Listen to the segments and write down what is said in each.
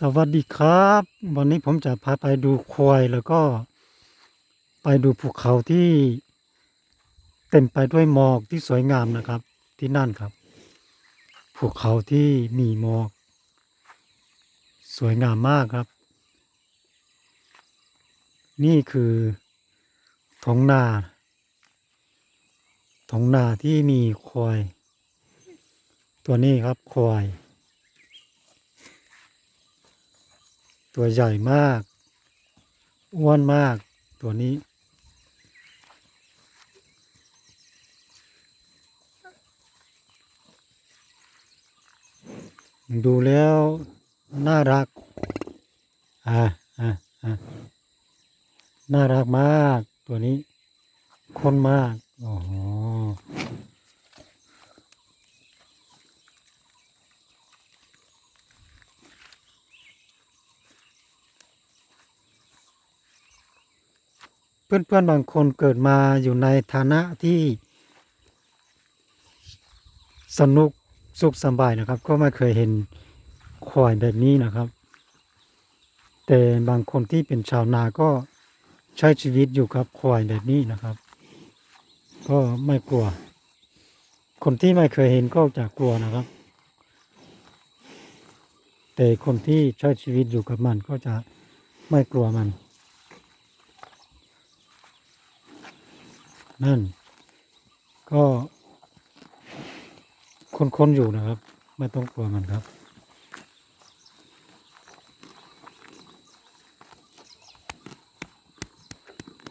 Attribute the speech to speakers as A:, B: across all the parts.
A: สวัสดีครับ วันนี้ผมจะพาไปดูควายแล้วก็ ไปดูภูเขาที่เต็มไปด้วยหมอกที่สวยงามนะครับ ที่นั่นครับภูเขาที่มีหมอก สวยงามมากครับ นี่คือท้องนาท้องนาที่มีควาย ตัวนี้ครับควาย ตัวใหญ่มาก อ้วนมากตัวนี้ ดูแล้ว น่ารัก อ่าอ่าอ่าน่ารักมากตัวนี้ คนมากอ๋อ เพื่อนๆบางคนเกิดมาอยู่ในฐานะที่ สนุกสุขสบายนะครับ ก็ไม่เคยเห็นควายแบบนี้นะครับ แต่บางคนที่เป็นชาวนาก็ใช้ชีวิตอยู่กับควายแบบนี้นะครับ ก็ไม่กลัว คนที่ไม่เคยเห็นก็จะกลัวนะครับ แต่คนที่ใช้ชีวิตอยู่กับมันก็จะไม่กลัวมัน นั่น ก็คนๆอยู่นะครับ ไม่ต้องกลัวมันครับ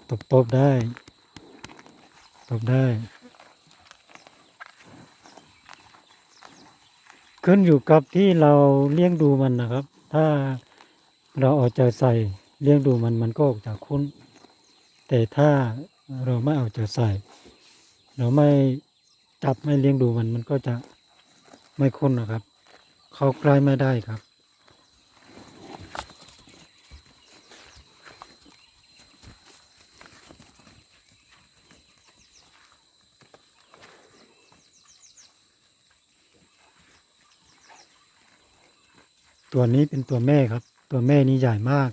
A: ตบตบได้ ตบได้ ขึ้นอยู่กับที่เราเลี้ยงดูมันนะครับ ถ้าเราเอาใจใส่เลี้ยงดูมันมันก็จะคุ้น แต่ถ้าเราไม่เอาใจใส่ เราไม่จับไม่เลี้ยงดูมันมันก็จะไม่คุ้นนะครับ เขาใกล้ไม่ได้ครับ ตัวนี้เป็นตัวแม่ครับ ตัวแม่นี้ใหญ่มาก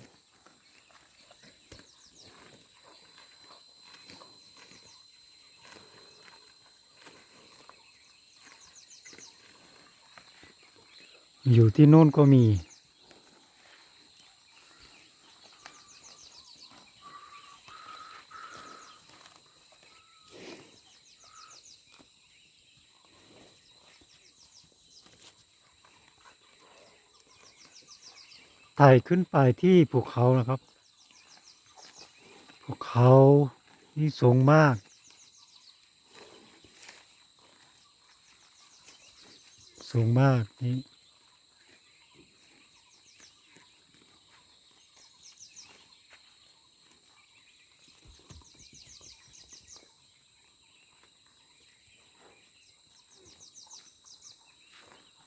A: อยู่ที่โน่นก็มี ไต่ขึ้นไปที่ภูเขานะครับภูเขาที่สูงมากสูงมากนี่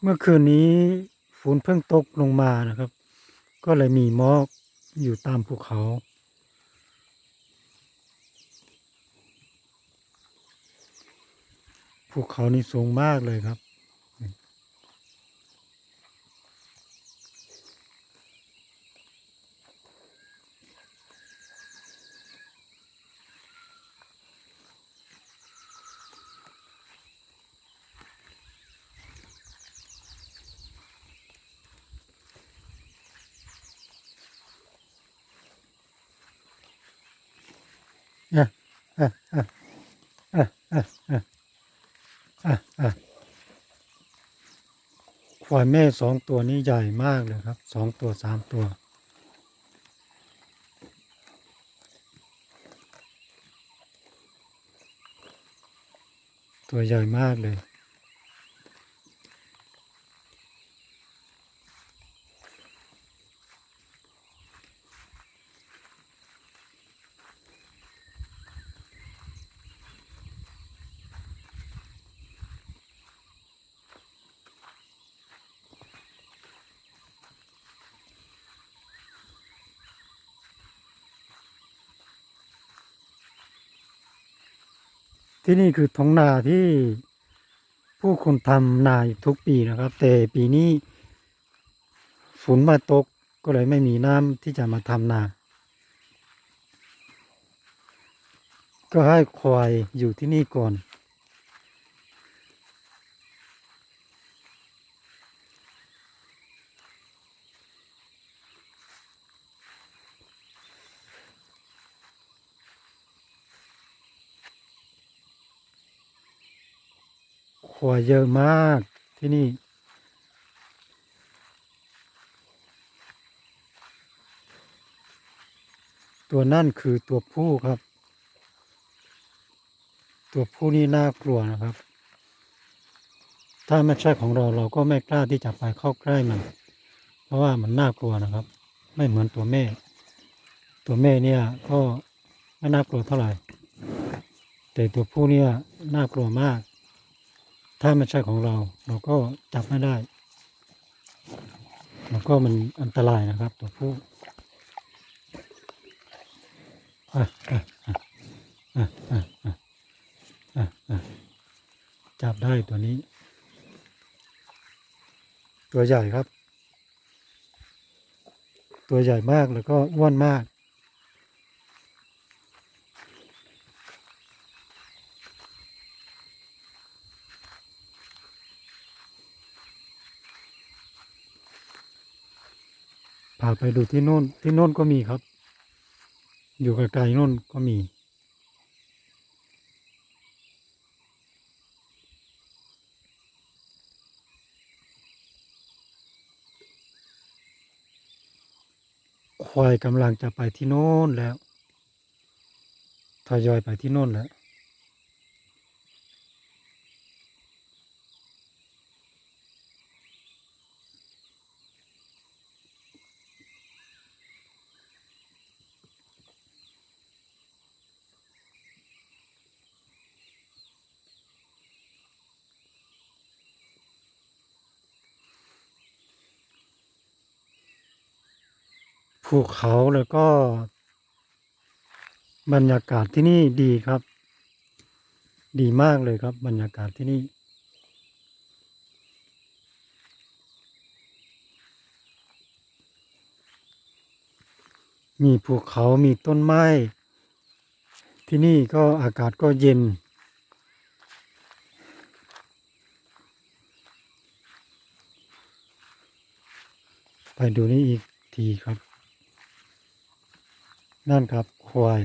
A: เมื่อคืนนี้ฝนเพิ่งตกลงมานะครับ ก็เลยมีหมอกอยู่ตามภูเขา ภูเขานี่สูงมากเลยครับ ควายแม่สองตัวนี้ใหญ่มากเลยครับสองตัวสามตัวตัวใหญ่มากเลย ที่นี่คือท้องนาที่ผู้คนทำนาอยู่ทุกปีนะครับ แต่ปีนี้ฝนมาตกก็เลยไม่มีน้ำที่จะมาทำนา ก็ให้ควายอยู่ที่นี่ก่อน ควายเยอะมากที่นี่ ตัวนั่นคือตัวผู้ครับ ตัวผู้นี่น่ากลัวนะครับ ถ้าไม่ใช่ของเราเราก็ไม่กล้าที่จะไปเข้าใกล้มัน เพราะว่ามันน่ากลัวนะครับ ไม่เหมือนตัวแม่ ตัวแม่เนี่ยก็ไม่น่ากลัวเท่าไหร่ แต่ตัวผู้เนี่ยน่ากลัวมาก ถ้ามันใช่ของเรา เราก็จับไม่ได้ แล้ก็มันอันตรายนะครับ ตัวผู้จับได้ตัวนี้ ตัวใหญ่ครับ ตัวใหญ่มากแล้วก็อ้วนมาก พาไปดูที่โน่นที่โน่นก็มีครับ อยู่ไกลๆโน่นก็มี ควายกำลังจะไปที่โน่นแล้วทยอยไปที่โน่นแล้ว ภูเขาแล้วก็ บรรยากาศที่นี่ดีครับ ดีมากเลยครับ บรรยากาศที่นี่ มีภูเขามีต้นไม้ ที่นี่ก็อากาศก็เย็นไปดูนี่อีกทีครับ นั่นครับควาย